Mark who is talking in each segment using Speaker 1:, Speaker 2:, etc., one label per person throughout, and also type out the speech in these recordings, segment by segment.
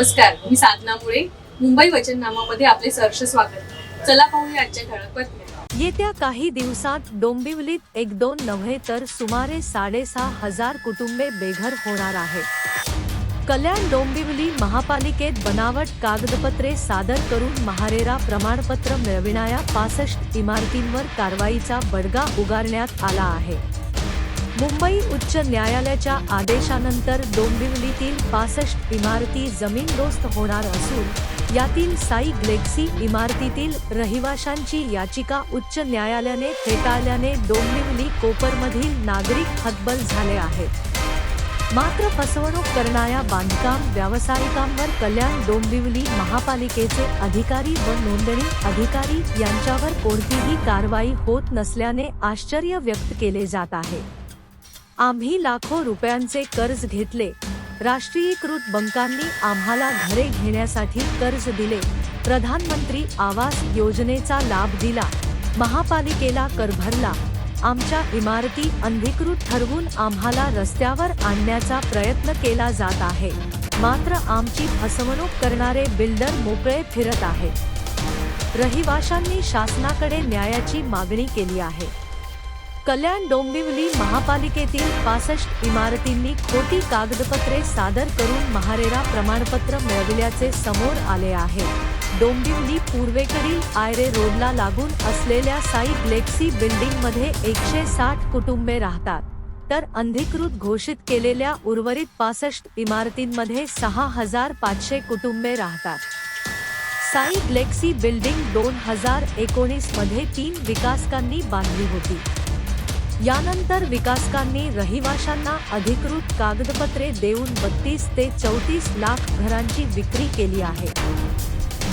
Speaker 1: नमस्कार मी साधना मुळे. मुंबई वचननामामध्ये आपले सहर्ष स्वागत. चला पाहूया आजच्या ठळक बातम्या.
Speaker 2: येत्या काही दिवसात डोंबिवलीत एक दोन नव्हे तर सुमारे साडेसहा हजार कुटुंबे बेघर होणार आहेत. कल्याण डोंबिवली महापालिकेत बनावट कागदपत्रे सादर करून महारेरा प्रमाणपत्र मिळविणाऱ्या पासष्ट इमारतींवर कारवाईचा बडगा उगारण्यात आला आहे. मुंबई उच्च न्यायालयाच्या आदेशानंतर डोंबिवलीतील पासष्ट इमारती जमीनदोस्त होणार असून यातील साई ग्लेक्सी इमारतीतील रहिवाशांची याचिका उच्च न्यायालयाने फेटाळल्याने डोंबिवली कोपरमधील नागरिक हतबल झाले आहेत. मात्र फसवणूक करणाऱ्या बांधकाम व्यावसायिकांवर कल्याण डोंबिवली महापालिकेचे अधिकारी व नोंदणी अधिकारी यांच्यावर कोणतीही कारवाई होत नसल्याने आश्चर्य व्यक्त केले जात आहे. आम्ही लाखो रुपयांचे कर्ज घेतले. राष्ट्रीयीकृत बँकांनी आम्हाला घरे घेण्यासाठी कर्ज दिले. प्रधानमंत्री आवास योजनेचा लाभ दिला. महापालिकेला कर भरला. आमच्या इमारती अनधिकृत ठरवून आम्हाला रस्त्यावर आणण्याचा प्रयत्न केला जात आहे. मात्र आमची फसवणूक करणारे बिल्डर मोकळे फिरत आहेत. रहिवाशांनी शासनाकडे न्यायाची मागणी केली आहे. कल्याण डोंबिवली महापालिकेतील पासष्ट इमारतींनी खोटी कागदपत्रे सादर करून महारेरा प्रमाणपत्र मिळविल्याचे समोर आले आहे. डोंबिवली पूर्वेकडील आयरे रोडला लागून असलेल्या साई ग्लेक्सी बिल्डिंगमध्ये एकशे साठ कुटुंबे राहतात. तर अनधिकृत घोषित केलेल्या उर्वरित पासष्ट इमारतींमध्ये सहा हजार पाचशे कुटुंबे राहतात. साई ग्लेक्सी बिल्डिंग दोन हजार एकोणीसमध्ये तीन विकासकांनी बांधली होती. यानंतर विकासकांनी रहिवाशांना अधिकृत कागदपत्रे देऊन बत्तीस ते चौतीस लाख घरांची विक्री केली आहे.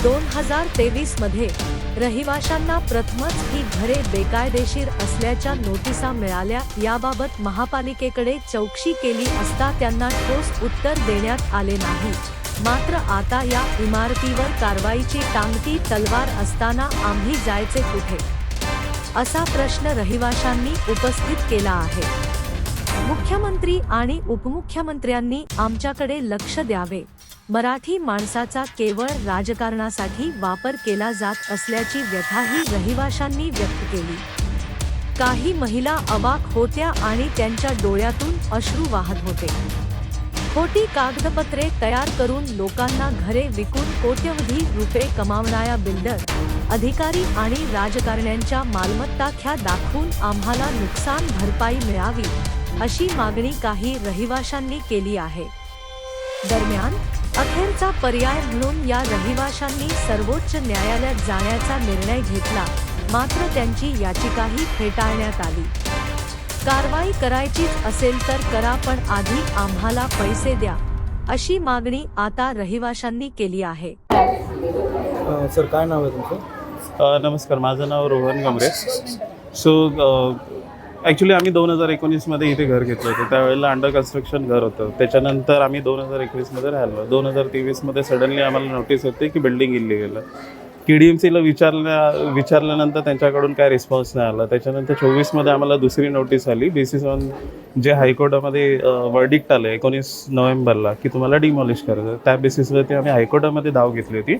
Speaker 2: दोन हजार तेवीसमध्ये रहिवाशांना प्रथमच ही घरे बेकायदेशीर असल्याच्या नोटिसा मिळाल्या. याबाबत महापालिकेकडे चौकशी केली असता त्यांना ठोस उत्तर देण्यात आले नाही. मात्र आता या इमारतीवर कारवाईची टांगती तलवार असताना आम्ही जायचे कुठे? असा प्रश्न रहिवाशांनी उपस्थित केला आहे. मुख्यमंत्री आणि उपमुख्यमंत्र्यांनी आमच्याकडे लक्ष द्यावे. मराठी माणसाचा केवळ राजकारणासाठी वापर केला जात असल्याची व्यथाही रहिवाशांनी व्यक्त केली. काही महिला अवाक होत्या आणि त्यांच्या डोळ्यातून अश्रू वाहत होते. खोटी कागदपत्रे तयार करून लोकांना घरे विकून कोट्यवधी रुपये कमावणाऱ्या बिल्डर अधिकारी आणि राजकारण्यांच्या मालमत्ता ख्या दाखवून आम्हाला नुकसान भरपाई मिळावी अशी मागणी काही रहिवाशांनी केली आहे. दरम्यान अखेरचा पर्याय म्हणून या रहिवाशांनी सर्वोच्च न्यायालयात जाण्याचा निर्णय घेतला मात्र त्यांची याचिकाही फेटाळण्यात आली. कारवाई करायचीच असेल तर करा पण आधी आम्हाला पैसे द्या अशी मागणी आता रहिवाशांनी केली आहे.
Speaker 3: सर काय नाव आहे तुमचं?
Speaker 4: नमस्कार माझं नाव रोहन गमरे सो ॲक्च्युली आम्ही दोन हजार एकोणीसमध्ये इथे घर घेतलं होतं. त्यावेळेला अंडर कन्स्ट्रक्शन घर होतं. त्याच्यानंतर आम्ही दोन हजार एकवीसमध्ये राहिलो. दोन हजार तेवीसमध्ये सडनली आम्हाला नोटीस होते की बिल्डिंग इल्लिगल आहे. के डी एम सीला विचारल्या विचारल्यानंतर त्यांच्याकडून काय रिस्पॉन्स नाही आला. त्याच्यानंतर चोवीसमध्ये आम्हाला दुसरी नोटीस आली. बेसिस ऑन जे हायकोर्टामध्ये वर्डिक्ट आलं एकोणीस नोव्हेंबरला की तुम्हाला डिमॉलिश करायचं. त्या बेसिसवरती आम्ही हायकोर्टामध्ये धाव घेतली होती.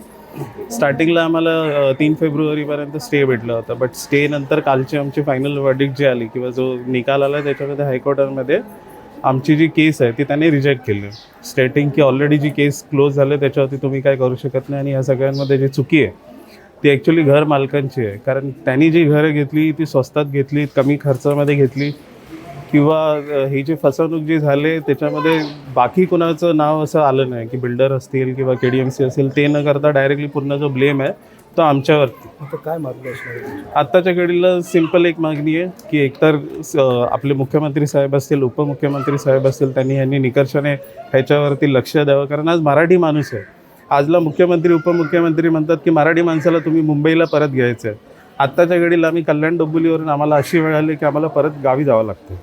Speaker 4: स्टार्टिंगला आम्हाला तीन फेब्रुवारीपर्यंत स्टे भेटला होता. बट स्टे नंतर कालची आमची फायनल वर्डिक्ट जी आली किंवा जो निकाल आला त्याच्यामध्ये हायकोर्टामध्ये आमची जी केस आहे ती त्यांनी रिजेक्ट केली. स्टेटिंग की ऑलरेडी जी केस क्लोज झाली त्याच्यावरती तुम्ही काय करू शकत नाही आणि या सगळ्यांमध्ये जी चुकी आहे ती ॲक्च्युली घर मालकांची आहे. कारण त्यांनी जी घरं घेतली ती स्वस्तात घेतली कमी खर्चामध्ये घेतली. किंवा ही जी फसवणूक जी झाली त्याच्यामध्ये बाकी कोणाचं नाव असं आलं नाही की बिल्डर असतील किंवा के डी एम सी असेल ते न करता डायरेक्टली पूर्ण जो ब्लेम आहे तो आमच्यावरती.
Speaker 3: आता काय मागणी असणार?
Speaker 4: आत्ताच्या घडीला सिंपल एक मागणी आहे की एकतर आपले मुख्यमंत्री साहेब असतील उपमुख्यमंत्री साहेब असतील त्यांनी यांनी निकर्षाने ह्याच्यावरती लक्ष द्यावं. कारण आज मराठी माणूस आहे. आजला मुख्यमंत्री उपमुख्यमंत्री म्हणतात की मराठी माणसाला तुम्ही मुंबईला परत घ्यायचं आहे आत्ताच्या घडीला आम्ही कल्याण डोंबिवलीवरून आम्हाला अशी वेळ आली की आम्हाला परत गावी जावं लागतं.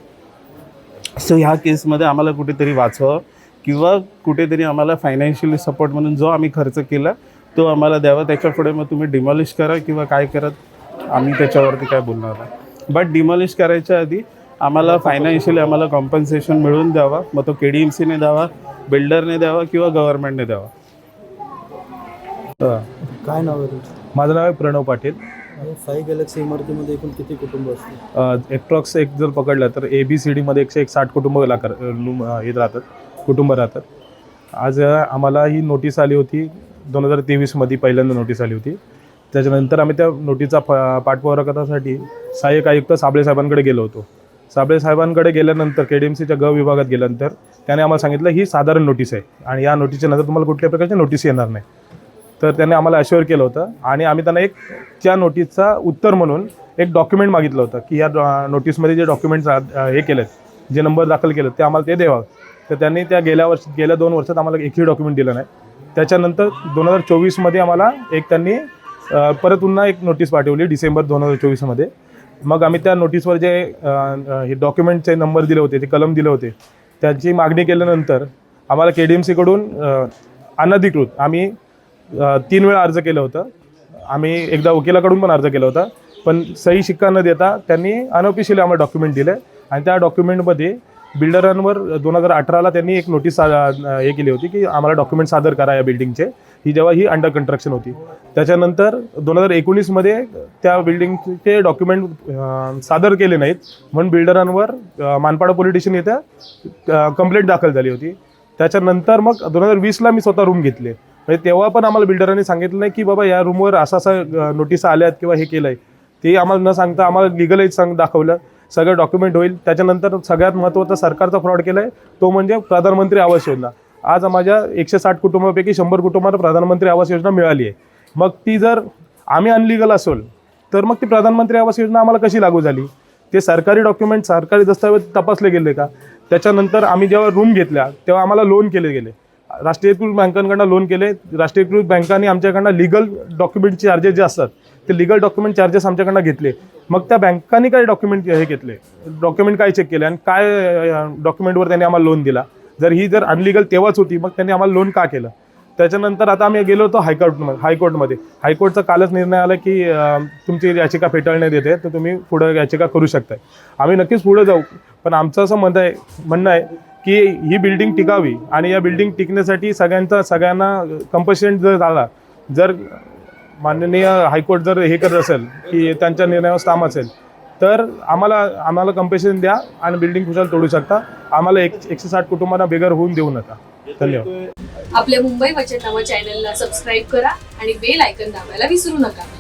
Speaker 4: सो ह्या केसमध्ये आम्हाला कुठेतरी वाचवावं किंवा कुठेतरी आम्हाला फायनान्शियली सपोर्ट म्हणून जो आम्ही खर्च केला तो आम्हाला द्यावा. त्याच्यापुढे मग तुम्ही डिमॉलिश करा किंवा काय करत आम्ही त्याच्यावरती काय बोलणार नाही. बट डिमॉलिश करायच्या आधी आम्हाला फायनान्शियली आम्हाला कॉम्पन्सेशन मिळवून द्यावा. मग तो के डी एम सीने द्यावा बिल्डरने द्यावा किंवा गव्हर्नमेंटने द्यावा.
Speaker 3: काय नाव आहे तुमचं?
Speaker 5: माझं नाव आहे प्रणव पाटील.
Speaker 3: साई गॅलेक्सी इमारतीमध्ये एकूण किती कुटुंब असतील?
Speaker 5: एप्रॉक्स एक जर पकडलं तर ए बी सी डीमध्ये एकशे एक साठ कुटुंब लाकर लूम- हे राहतात कुटुंब राहतात. आज अ, आम्हाला ही नोटीस आली होती दोन हजार तेवीसमध्ये पहिल्यांदा नोटीस आली होती. त्याच्यानंतर आम्ही त्या नोटीसचा प पाठपुरावा करण्यासाठी सहाय्यक आयुक्त साबळे साहेबांकडे गेलो होतो. साबळे साहेबांकडे गेल्यानंतर के डी एम सीच्या ग विभागात गेल्यानंतर त्याने आम्हाला सांगितलं ही साधारण नोटीस आहे. आणि या नोटीसच्या नंतर तुम्हाला कुठल्याही प्रकारची नोटीस येणार नाही. तर त्याने आम्हाला अश्युअर केलं होतं. आणि आम्ही त्यांना एक त्या नोटीसचा उत्तर म्हणून एक डॉक्युमेंट मागितलं होतं की या नोटीसमध्ये जे डॉक्युमेंट्स हे केलेत जे नंबर दाखल केलेत ते आम्हाला ते द्यावं. तर त्यांनी त्या गेल्या वर्ष गेल्या दोन वर्षात आम्हाला एकही डॉक्युमेंट दिलं नाही. त्याच्यानंतर दोन हजार चोवीसमध्ये आम्हाला एक त्यांनी परत पुन्हा एक नोटीस पाठवली डिसेंबर दोन हजार चोवीसमध्ये. मग आम्ही त्या नोटीसवर जे हे डॉक्युमेंटचे नंबर दिले होते ते कलम दिले होते त्याची मागणी केल्यानंतर आम्हाला के डी एम सीकडून अनधिकृत आम्ही तीन वेळा अर्ज केलं होतं. आम्ही एकदा वकिलाकडून पण अर्ज केला होता. पण सही शिक्का न देता त्यांनी अनऑफिशियली आम्हाला डॉक्युमेंट दिले. आणि त्या डॉक्युमेंटमध्ये बिल्डरांवर दोन हजार अठराला त्यांनी एक नोटीस सा- हे केली होती की आम्हाला डॉक्युमेंट सादर करा या बिल्डिंगचे ही जेव्हा ही अंडर कन्स्ट्रक्शन होती. त्याच्यानंतर दोन हजार एकोणीसमध्ये त्या बिल्डिंगचे डॉक्युमेंट सादर केले नाहीत. म्हणून बिल्डरांवर मानपाडा पोलिटिशन येत्या कंप्लेंट दाखल झाली होती. त्याच्यानंतर मग दोन हजार वीसला मी स्वतः रूम घेतले. म्हणजे तेव्हा पण आम्हाला बिल्डरांनी सांगितलं नाही की बाबा या रूमवर असा असा नोटीस आल्यात किंवा हे केलं आहे ते आम्हाला न सांगता आम्हाला लिगलही सांग दाखवलं. सगळं डॉक्युमेंट होईल. त्याच्यानंतर सगळ्यात महत्त्वाचा सरकारचा फ्रॉड केला आहे तो म्हणजे प्रधानमंत्री आवास योजना. आज माझ्या एकशे साठ कुटुंबापैकी शंभर कुटुंबाला प्रधानमंत्री आवास योजना मिळाली आहे. मग ती जर आम्ही अनलिगल असेल तर मग ती प्रधानमंत्री आवास योजना आम्हाला कशी लागू झाली? ते सरकारी डॉक्युमेंट सरकारी दस्तावेज तपासले गेले का? त्याच्यानंतर आम्ही जेव्हा रूम घेतल्या तेव्हा आम्हाला लोन केले गेले. राष्ट्रीयकृत बँकांकडनं लोन केले. राष्ट्रीयकृत बँकांनी आमच्याकडनं लिगल डॉक्युमेंट चार्जेस जे असतात ते लिगल डॉक्युमेंट चार्जेस आमच्याकडनं घेतले. मग त्या बँकांनी काय डॉक्युमेंट हे घेतले? डॉक्युमेंट काय चेक केले आणि काय डॉक्युमेंटवर त्यांनी आम्हाला लोन दिला? जर ही जर अनलिगल तेव्हाच होती मग त्यांनी आम्हाला लोन का केलं? त्याच्यानंतर आता आम्ही गेलो होतो हायकोर्टमध्ये हायकोर्टमध्ये. हायकोर्टचा कालच निर्णय आला की तुमची याचिका फेटाळण्यात येते तर तुम्ही पुढं याचिका करू शकताय. आम्ही नक्कीच पुढं जाऊ पण आमचं असं मत आहे म्हणणं आहे की ही बिल्डिंग टिकावी आणि या बिल्डिंग टिकण्यासाठी सगळ्यांचा सगळ्यांना कंपल्शन जर झाला जर माननीय हायकोर्ट जर हे करत असेल की त्यांच्या निर्णयावर स्थाम असेल तर आम्हाला आम्हाला कंपेशन द्या आणि बिल्डिंग खुशाल तोडू शकता. आम्हाला एक एकशे साठ कुटुंबांना बेगर होऊन देऊ नका. धन्यवाद.
Speaker 1: आपल्या मुंबई वचननामा चॅनलला सबस्क्राईब करा आणि बेल आयकन दाबायला विसरू नका.